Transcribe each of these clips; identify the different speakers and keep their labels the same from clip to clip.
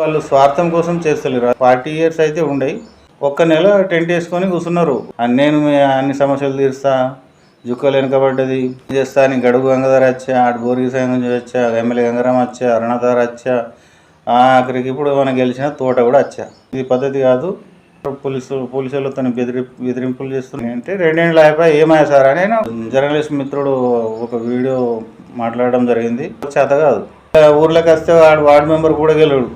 Speaker 1: వాళ్ళు స్వార్థం కోసం చేస్తలేరు. ఫార్టీ ఇయర్స్ అయితే ఉండయి. ఒక్క నెల టెంట్ వేసుకొని కూర్చున్నారు. నేను అన్ని సమస్యలు తీరుస్తా జుక్కలు వెనకబడ్డది చేస్తా అని గడుగు గంగాధర్ వచ్చా ఆడు బోర్గి సంఘం వచ్చా ఎమ్మెల్యే గంగారాం వచ్చా అరుణాధార్ వచ్చా ఆఖరికి ఇప్పుడు మనం గెలిచిన తోట కూడా వచ్చా ఇది పద్ధతి కాదు. పోలీసు పోలీసులతో బెదిరి బెదిరింపులు చేస్తున్నాయి అంటే రెండేళ్ళు అయిపోయి ఏమయ్యా సార్ అని నేను జర్నలిస్ట్ మిత్రుడు ఒక వీడియో మాట్లాడడం జరిగింది. చేత కాదు. ఊర్లోకి వస్తే వాడు వార్డు మెంబర్ కూడా గెలడు.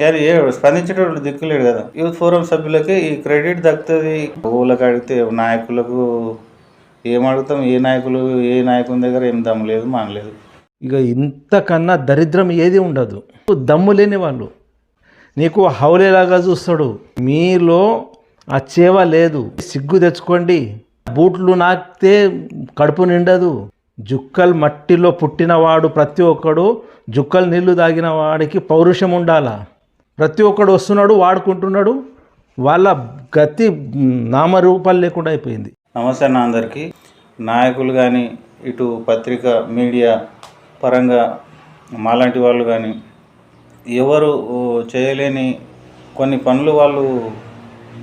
Speaker 1: కానీ ఏ స్పందించేటోడు దిక్కులేడు కదా. యూత్ ఫోరం సభ్యులకి ఈ క్రెడిట్ దక్కుతుంది. ఊళ్ళకి అడిగితే నాయకులకు ఏం అడుగుతాం? ఏ నాయకులు ఏ నాయకుని దగ్గర ఏం దమ్ము లేదు మానలేదు
Speaker 2: ఇక ఇంతకన్నా దరిద్రం ఏది ఉండదు. దమ్ము లేని వాళ్ళు. నీకు హౌలేలాగా చూస్తాడు. మీలో ఆ చేవ లేదు. సిగ్గు తెచ్చుకోండి. బూట్లు నాకితే కడుపు నిండదు. జుక్కల్ మట్టిలో పుట్టినవాడు ప్రతి ఒక్కడు జుక్కలు నీళ్ళు తాగిన వాడికి పౌరుషం ఉండాలా? ప్రతి ఒక్కడు వస్తున్నాడు వాడుకుంటున్నాడు. వాళ్ళ గతి నామరూపాలు లేకుండా అయిపోయింది.
Speaker 1: నమస్తే నా అందరికీ. నాయకులు కానీ ఇటు పత్రిక మీడియా పరంగా మాలాంటి వాళ్ళు కానీ ఎవరు చేయలేని కొన్ని పనులు వాళ్ళు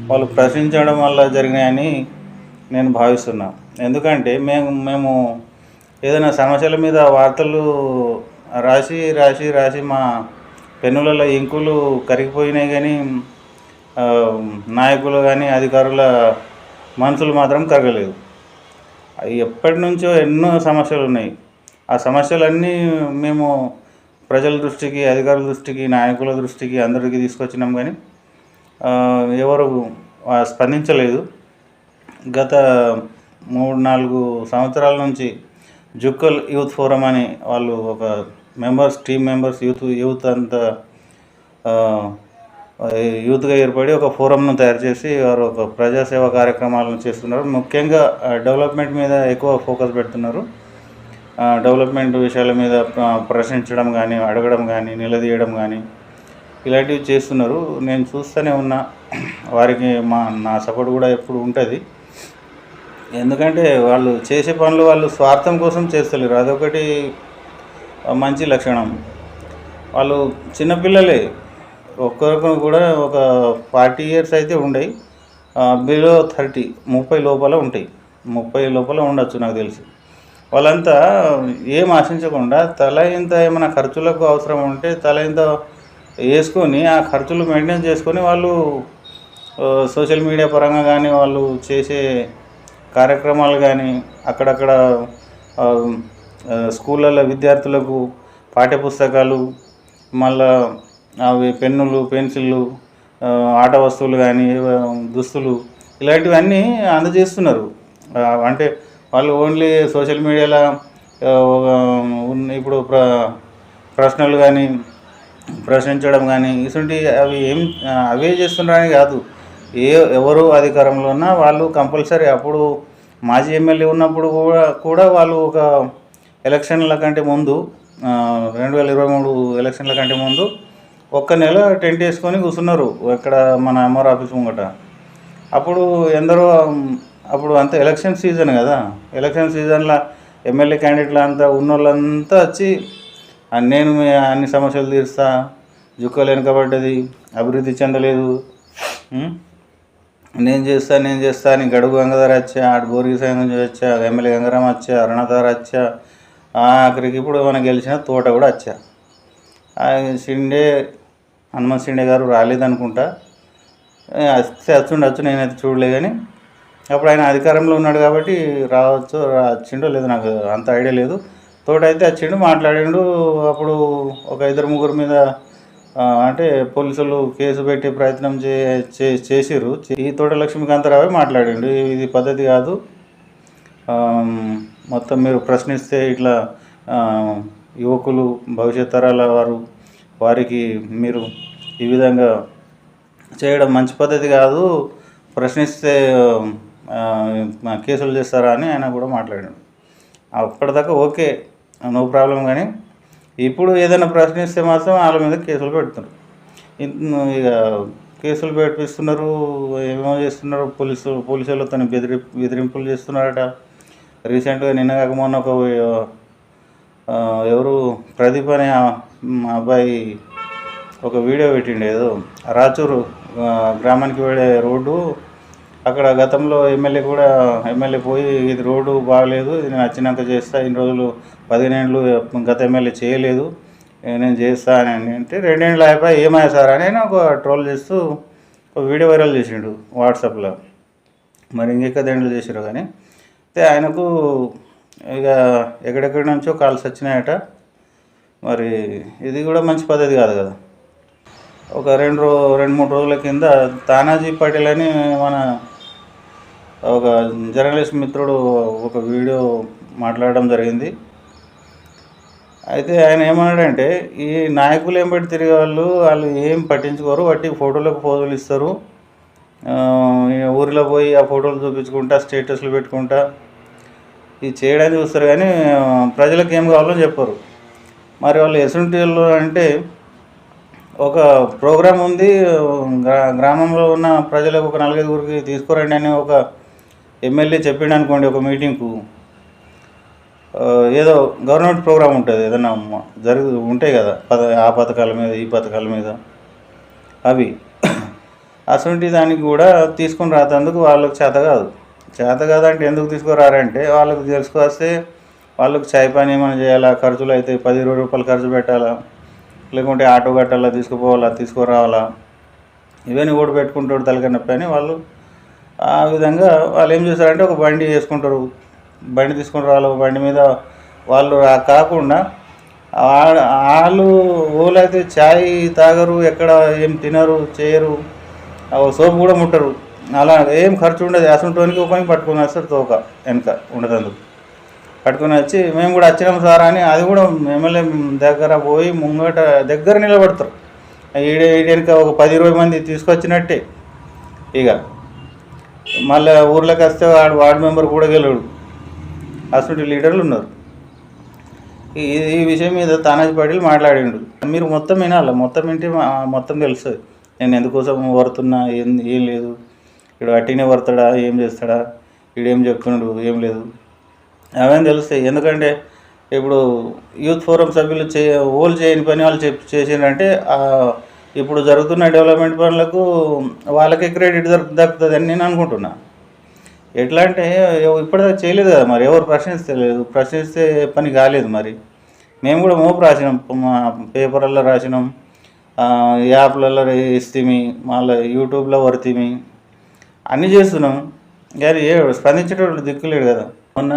Speaker 1: వాళ్ళు ప్రశ్నించడం వల్ల జరిగినాయని నేను భావిస్తున్నా. ఎందుకంటే మేము మేము ఏదైనా సమస్యల మీద వార్తలు రాసి రాసి రాసి మా పెన్నులలో ఇంకులు కరిగిపోయినాయి కానీ నాయకులు కానీ అధికారుల మనసులు మాత్రం కరగలేదు. అవి ఎప్పటి నుంచో ఎన్నో సమస్యలు ఉన్నాయి. ఆ సమస్యలన్నీ మేము ప్రజల దృష్టికి అధికారుల దృష్టికి నాయకుల దృష్టికి అందరికీ తీసుకొచ్చినాం కానీ ఎవరు స్పందించలేదు. గత మూడు నాలుగు సంవత్సరాల నుంచి జుక్కల్ యూత్ ఫోరం అని వాళ్ళు ఒక members team members youth youth అంతా యూత్గా ఏర్పడి ఒక ఫోరంను తయారు చేసి వారు ఒక ప్రజాసేవ కార్యక్రమాలను చేస్తున్నారు. ముఖ్యంగా డెవలప్మెంట్ మీద ఎక్కువ ఫోకస్ పెడుతున్నారు. డెవలప్మెంట్ విషయాల మీద ప్రశ్నించడం కానీ అడగడం కానీ నిలదీయడం కానీ ఇలాంటివి చేస్తున్నారు. నేను చూస్తూనే ఉన్నా వారికి మా నా సపోర్ట్ కూడా ఎప్పుడు ఉంటుంది. ఎందుకంటే వాళ్ళు చేసే పనులు వాళ్ళు స్వార్థం కోసం చేస్తలేరు. అదొకటి మంచి లక్షణం. వాళ్ళు చిన్నపిల్లలే ఒక్కొక్కరు కూడా ఒక ఫార్టీ ఇయర్స్ అయితే ఉండయి. బిలో థర్టీ ముప్పై లోపల ఉంటాయి. ముప్పై లోపల ఉండొచ్చు నాకు తెలిసి. వాళ్ళంతా ఏం ఆశించకుండా తల ఇంత ఏమైనా ఖర్చులకు అవసరం ఉంటే తల ఇంత వేసుకొని ఆ ఖర్చులు మెయింటైన్ చేసుకొని వాళ్ళు సోషల్ మీడియా పరంగా కానీ వాళ్ళు చేసే కార్యక్రమాలు కానీ అక్కడక్కడ స్కూళ్ళల్లో విద్యార్థులకు పాఠ్యపుస్తకాలు మళ్ళా అవి పెన్నులు పెన్సిళ్ళు ఆట వస్తువులు కానీ దుస్తులు ఇలాంటివన్నీ అందజేస్తున్నారు. అంటే వాళ్ళు ఓన్లీ సోషల్ మీడియాలో ఒక- ఇప్పుడు ప్ర ప్రశ్నలు కానీ ప్రశ్నించడం కానీ ఇటువంటి అవి ఏం అవే చేస్తున్నారని కాదు. ఏ ఎవరు అధికారంలో ఉన్నా వాళ్ళు కంపల్సరీ అప్పుడు మాజీ ఎమ్మెల్యే ఉన్నప్పుడు కూడా కూడా వాళ్ళు ఒక ఎలక్షన్ల కంటే ముందు రెండు వేల ఇరవై మూడు ఎలక్షన్ల కంటే ముందు ఒక్క నెల టెంట్ వేసుకొని కూర్చున్నారు ఇక్కడ మన ఎంఆర్ ఆఫీస్ ముంగట. అప్పుడు ఎందరో అప్పుడు అంతా ఎలక్షన్ సీజన్ కదా. ఎలక్షన్ సీజన్లో ఎమ్మెల్యే క్యాండిడేట్లు అంతా ఉన్నోళ్ళంతా వచ్చి నేను అన్ని సమస్యలు తీరుస్తా జుక్కలు వెనుకబడ్డది అభివృద్ధి చెందలేదు నేను చేస్తా నేను చేస్తా అని గడుగు గంగాధర్ వచ్చా ఆడు బోర్గి సంఘం వచ్చా ఎమ్మెల్యే గంగారాం వచ్చా అరుణాధార్ వచ్చా ఆఖరికి ఇప్పుడు మనం గెలిచిన తోట కూడా వచ్చా ఆ షిండే హనుమంత్ షిండే గారు రాలేదనుకుంటా వస్తే వచ్చుండొచ్చు నేనైతే చూడలే కానీ అప్పుడు ఆయన అధికారంలో ఉన్నాడు కాబట్టి రావచ్చు రా- వచ్చిండో లేదో నాకు అంత ఐడియా లేదు. తోట అయితే వచ్చిండు మాట్లాడిండు. అప్పుడు ఒక ఇద్దరు ముగ్గురు మీద అంటే పోలీసులు కేసు పెట్టే ప్రయత్నం చే చే- చేసిర్రు. ఈ తోట లక్ష్మీకాంతరావే మాట్లాడిండు. ఇది పద్ధతి కాదు. మొత్తం మీరు ప్రశ్నిస్తే ఇట్లా యువకులు భవిష్యత్ తరాల వారు వారికి మీరు ఈ విధంగా చేయడం మంచి పద్ధతి కాదు. ప్రశ్నిస్తే కేసులు చేస్తారా అని ఆయన కూడా మాట్లాడాడు. అప్పటిదాకా ఓకే నో ప్రాబ్లం కానీ ఇప్పుడు ఏదైనా ప్రశ్నిస్తే మాత్రం వాళ్ళ మీద కేసులు పెడుతున్నారు. ఇక కేసులు పెట్టిస్తున్నారు ఏమేమో చేస్తున్నారు పోలీసు పోలీసులతో బెదిరి బెదిరింపులు చేస్తున్నారట. రీసెంట్గా నిన్న కాక మొన్న ఒక ఎవరు ప్రదీప్ అనే మా అబ్బాయి ఒక వీడియో పెట్టిండు ఏదో రాచూరు గ్రామానికి వెళ్ళే రోడ్డు. అక్కడ గతంలో ఎమ్మెల్యే కూడా ఎమ్మెల్యే పోయి ఇది రోడ్డు బాగలేదు ఇది నేను వచ్చినాక చేస్తా ఇన్ని రోజులు పదిహేనేళ్ళు గత ఎమ్మెల్యే చేయలేదు ఏ, నేను చేస్తా అని అంటే రెండేళ్ళు అయిపోయి ఏమయ్యా సార్ అని ఒక ట్రోల్ చేస్తూ ఒక వీడియో వైరల్ చేసిండు వాట్సాప్లో. మరి ఇంకెక్క దేంట్లో చేసారు కానీ అయితే ఆయనకు ఇక ఎక్కడెక్కడి నుంచో కాల్స్ వచ్చినాయట. మరి ఇది కూడా మంచి పద్ధతి కాదు కదా. ఒక రెండు రో రెండు మూడు రోజుల కింద తానాజీ పటేల్ అని మన ఒక జర్నలిస్ట్ మిత్రుడు ఒక వీడియో మాట్లాడడం జరిగింది. అయితే ఆయన ఏమన్నాడంటే ఈ నాయకులు ఏం పెట్టి తిరిగే వాళ్ళు వాళ్ళు ఏం పట్టించుకోరు వాటి ఫోటోలకు ఫోటోలు ఇస్తారు. ఈ ఊరిలో పోయి ఆ ఫోటోలు చూపించుకుంటా స్టేటస్లు పెట్టుకుంటా ఇది చేయడానికి చూస్తారు కానీ ప్రజలకు ఏం కావాలో చెప్పరు. మరి వాళ్ళు ఎసుంటి వాళ్ళు అంటే ఒక ప్రోగ్రాం ఉంది గ్రా గ్రామంలో ఉన్న ప్రజలకు ఒక నలుగురికి తీసుకురండి అని ఒక ఎమ్మెల్యే చెప్పిండు అనుకోండి ఒక మీటింగ్కు. ఏదో గవర్నమెంట్ ప్రోగ్రాం ఉంటుంది ఏదైనా జరుగు ఉంటాయి కదా పద ఆ పథకాల మీద ఈ పథకాల మీద. అవి. అటువంటి దానికి కూడా తీసుకుని రాతందుకు వాళ్ళకి చేత కాదు. చేత కాదంటే ఎందుకు తీసుకురారంటే వాళ్ళకి తెలుసుకొస్తే వాళ్ళకి చాయ్ పని ఏమైనా చేయాలా? ఖర్చులు అయితే పది ఇరవై రూపాయలు ఖర్చు పెట్టాలా? లేకుంటే ఆటో కట్టాలా తీసుకుపోవాలా? తీసుకురావాలా? ఇవన్నీ కూడా పెట్టుకుంటాడు తలకనొప్పి అని వాళ్ళు. ఆ విధంగా వాళ్ళు ఏం చేస్తారంటే ఒక బండి వేసుకుంటారు. బండి తీసుకుని రావాలి. బండి మీద వాళ్ళు కాకుండా వాళ్ళు ఊళ్ళైతే అయితే చాయ్ తాగరు ఎక్కడ ఏం తినరు చేయరు. ఆ సోపు కూడా ముట్టరు. అలా ఏం ఖర్చు ఉండదు. అసంటోనికి ఒక పట్టుకుని వస్తారు తోక వెనక ఉండదందుకు. పట్టుకొని వచ్చి మేము కూడా వచ్చినాం సార్ అని అది కూడా ఎమ్మెల్యే దగ్గర పోయి ముంగట దగ్గర నిలబడతారు. ఈడ ఈడెనక ఒక పది ఇరవై మంది తీసుకొచ్చినట్టే. ఇక మళ్ళీ ఊర్లోకి వస్తే వాడు వార్డు మెంబర్ కూడా గెలవడు అసలు లీడర్లు ఉన్నారు. ఈ ఈ విషయం మీద తానాజీ పాటిల్ మాట్లాడిండు. మీరు మొత్తం వినాలి? మొత్తం వింటే మా- మొత్తం తెలుస్తుంది నేను ఎందుకోసం వరుతున్నా? ఏం ఏం లేదు. ఇక్కడ అట్టినే పడతాడా? ఏం చేస్తాడా? వీడేం చెప్తున్నాడు? ఏం లేదు. అవన్నీ తెలుస్తాయి. ఎందుకంటే ఇప్పుడు యూత్ ఫోరం సభ్యులు చే ఓల్ చేయని పని వాళ్ళు చెప్ చేసిండ్రంటే ఇప్పుడు జరుగుతున్న డెవలప్మెంట్ పనులకు వాళ్ళకే క్రెడిట్ దక్కుతుంది అని నేను అనుకుంటున్నా. ఎట్లా అంటే ఇప్పటిదాకా చేయలేదు కదా మరి. ఎవరు ప్రశ్నిస్తలేదు ప్రశ్నిస్తే పని కాలేదు మరి. మేము కూడా మోపు రాసినాం. మా పేపర్లలో రాసినాం. ఆ, యాప్లలో ఇస్తేమి మళ్ళీ యూట్యూబ్లో వర్తిమి. అన్నీ చేస్తున్నాం. కానీ ఏ స్పందించేటోళ్ళు దిక్కులేడు కదా. మొన్న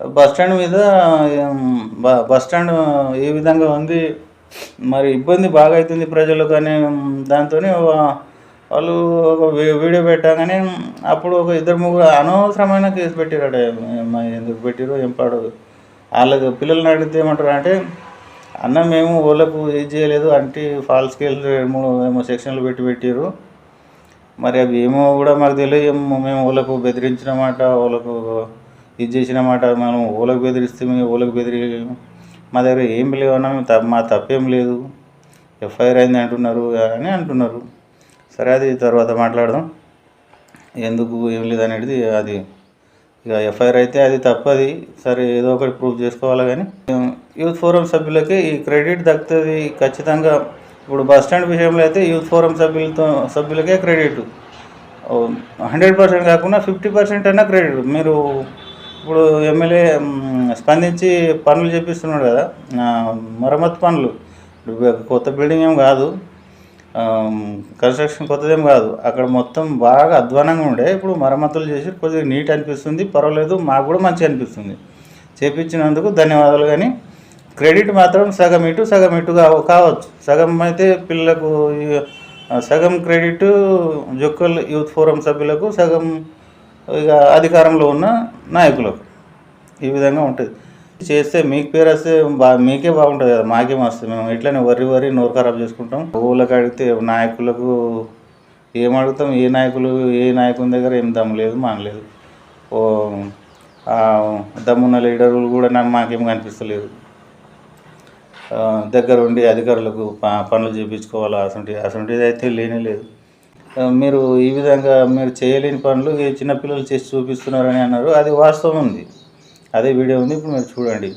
Speaker 1: బస్ స్టాండ్ మీద బస్ స్టాండ్ ఏ విధంగా ఉంది మరి ఇబ్బంది బాగా అవుతుంది ప్రజలు కానీ దాంతో వాళ్ళు ఒక వీడియో పెట్టగానే అప్పుడు ఒక ఇద్దరు ముగ్గురు అనవసరమైన కేసు పెట్టారట. ఎందుకు పెట్టారో ఏం పాడు. వాళ్ళకి పిల్లల్ని అడిగితే ఏమంటారు అంటే అన్న మేము వాళ్ళకు ఏం చేయలేదు అంటే ఫాల్స్ కేసులు మూడు ఏమో సెక్షన్లు పెట్టి పెట్టారు మరి అవి ఏమో కూడా మాకు తెలియదు. మేము వాళ్ళకు బెదిరించిన మాట వాళ్ళకు ఇది చేసిన మాట మనం ఊళ్ళకు బెదిరిస్తే మేము ఊళ్ళకు బెదిరి మా దగ్గర ఏం లేవన్నా మేము తప్ప మా తప్పేం లేదు. ఎఫ్ఐఆర్ అయింది అంటున్నారు అని అంటున్నారు. సరే అది తర్వాత మాట్లాడదాం. ఎందుకు ఏం లేదనేది అది. ఇక ఎఫ్ఐఆర్ అయితే అది తప్పది. సరే ఏదో ఒకటి ప్రూవ్ చేసుకోవాలి కానీ యూత్ ఫోరం సభ్యులకి ఈ క్రెడిట్ దక్కుతుంది ఖచ్చితంగా ఇప్పుడు బస్ స్టాండ్ విషయంలో అయితే యూత్ ఫోరం సభ్యులతో సభ్యులకే క్రెడిట్. హండ్రెడ్ పర్సెంట్ కాకుండా ఫిఫ్టీ పర్సెంట్ అయినా క్రెడిట్. మీరు ఇప్పుడు ఎమ్మెల్యే స్పందించి పనులు చేపిస్తున్నాడు కదా మరమ్మత్ మరమ్మతు పనులు. కొత్త బిల్డింగ్ ఏం కాదు కన్స్ట్రక్షన్ కొత్తదేం కాదు. అక్కడ మొత్తం బాగా అధ్వానంగా ఉండే ఇప్పుడు మరమ్మతులు చేసి కొద్దిగా నీట్ అనిపిస్తుంది. పర్వాలేదు మాకు కూడా మంచి అనిపిస్తుంది. చేపించినందుకు ధన్యవాదాలు కానీ క్రెడిట్ మాత్రం సగం ఇటు సగం ఇటు కావచ్చు. సగం అయితే పిల్లలకు సగం క్రెడిట్ జొక్కల్ యూత్ ఫోరం సభ్యులకు సగం ఇక అధికారంలో ఉన్న నాయకులకు ఈ విధంగా ఉంటుంది. చేస్తే మీకు పేరు వస్తే బా మీకే బాగుంటుంది కదా మాకేం వస్తుంది మేము ఇట్లనే వరి వరి నోరు ఖరాబ్ చేసుకుంటాం. ఊళ్ళకి అడిగితే నాయకులకు ఏం అడుగుతాం? ఏ నాయకులు ఏ నాయకుని దగ్గర ఏం దమ్ము లేదు మానలేదు దమ్మున్న లీడర్లు కూడా నాకు మాకేం కనిపిస్తలేదు. దగ్గర ఉండి అధికారులకు ప- పనులు చేయించుకోవాలా అసంటి అసంటిది అయితే లేనే లేదు. మీరు ఈ విధంగా మీరు చేయలేని పనులు చిన్నపిల్లలు చేసి చూపిస్తున్నారని అన్నారు. అది వాస్తవం ఉంది. అదే వీడియో ఉంది. ఇప్పుడు మీరు చూడండి.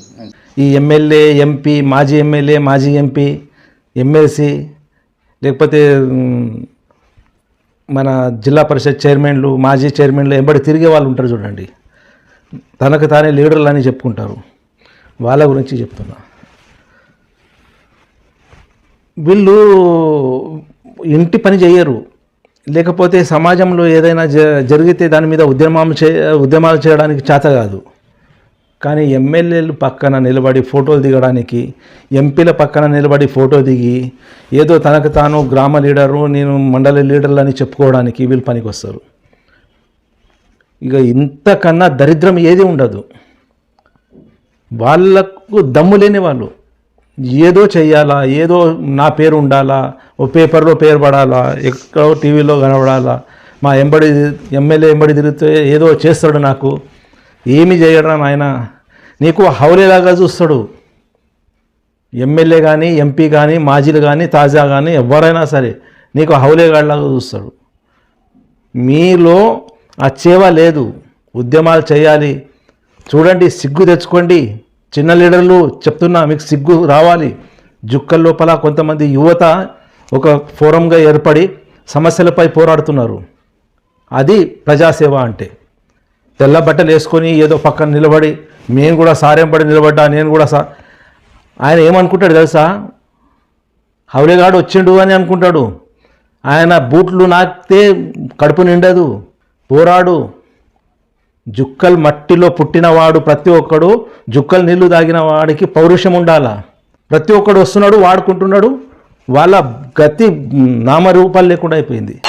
Speaker 2: ఈ ఎమ్మెల్యే ఎంపీ మాజీ ఎమ్మెల్యే మాజీ ఎంపీ ఎమ్మెల్సీ లేకపోతే మన జిల్లా పరిషత్ చైర్మన్లు మాజీ చైర్మన్లు ఎంబడి తిరిగే వాళ్ళు ఉంటారు చూడండి. తనకు తానే లీడర్లు అని చెప్పుకుంటారు. వాళ్ళ గురించి చెప్తున్నా. వీళ్ళు ఇంటి పని చేయరు. లేకపోతే సమాజంలో ఏదైనా జ జరిగితే దాని మీద ఉద్యమం చే ఉద్యమాలు చేయడానికి చేత కాదు. కానీ ఎమ్మెల్యేలు పక్కన నిలబడి ఫోటోలు దిగడానికి ఎంపీల పక్కన నిలబడి ఫోటో దిగి ఏదో తనకు తాను గ్రామ లీడరు నేను మండల లీడర్లు అని చెప్పుకోవడానికి వీళ్ళు పనికి వస్తారు ఇక ఇంతకన్నా దరిద్రం ఏది ఉండదు. వాళ్ళకు దమ్ము లేని వాళ్ళు. ఏదో చెయ్యాలా ఏదో నా పేరు ఉండాలా ఓ పేపర్లో పేరు పడాలా ఎక్కడో టీవీలో కనబడాలా మా ఎంబడి ఎమ్మెల్యే ఎంబడి తిరిగితే ఏదో చేస్తాడు నాకు. ఏమి చేయడం నాయన? నీకు హౌలేలాగా చూస్తాడు. ఎమ్మెల్యే కానీ ఎంపీ కానీ మాజీలు కానీ తాజా కానీ ఎవరైనా సరే నీకు హౌలేగాడిలాగా చూస్తాడు. మీలో ఆ చేవ లేదు. ఉద్యమాలు చేయాలి. చూడండి సిగ్గు తెచ్చుకోండి. చిన్న లీడర్లు చెప్తున్నా మీకు సిగ్గు రావాలి. జుక్కల లోపల కొంతమంది యువత ఒక ఫోరంగా ఏర్పడి సమస్యలపై పోరాడుతున్నారు. అది ప్రజాసేవ అంటే. తెల్ల బట్టలు వేసుకొని ఏదో పక్కన నిలబడి నేను కూడా సారెంబడి నిలబడ్డా నేను కూడా సా ఆయన ఏమనుకుంటాడు తెలుసా? హౌలేగాడు వచ్చిండు అని అనుకుంటాడు. ఆయన బూట్లు నాకితే కడుపు నిండదు. పోరాడు. జుక్కల్ మట్టిలో పుట్టినవాడు ప్రతి ఒక్కడు జుక్కలు నీళ్ళు తాగిన వాడికి పౌరుషం ఉండాలా? ప్రతి ఒక్కడు వస్తున్నాడు వాడుకుంటున్నాడు వాళ్ళ గతి నామరూపాలు లేకుండా అయిపోయింది.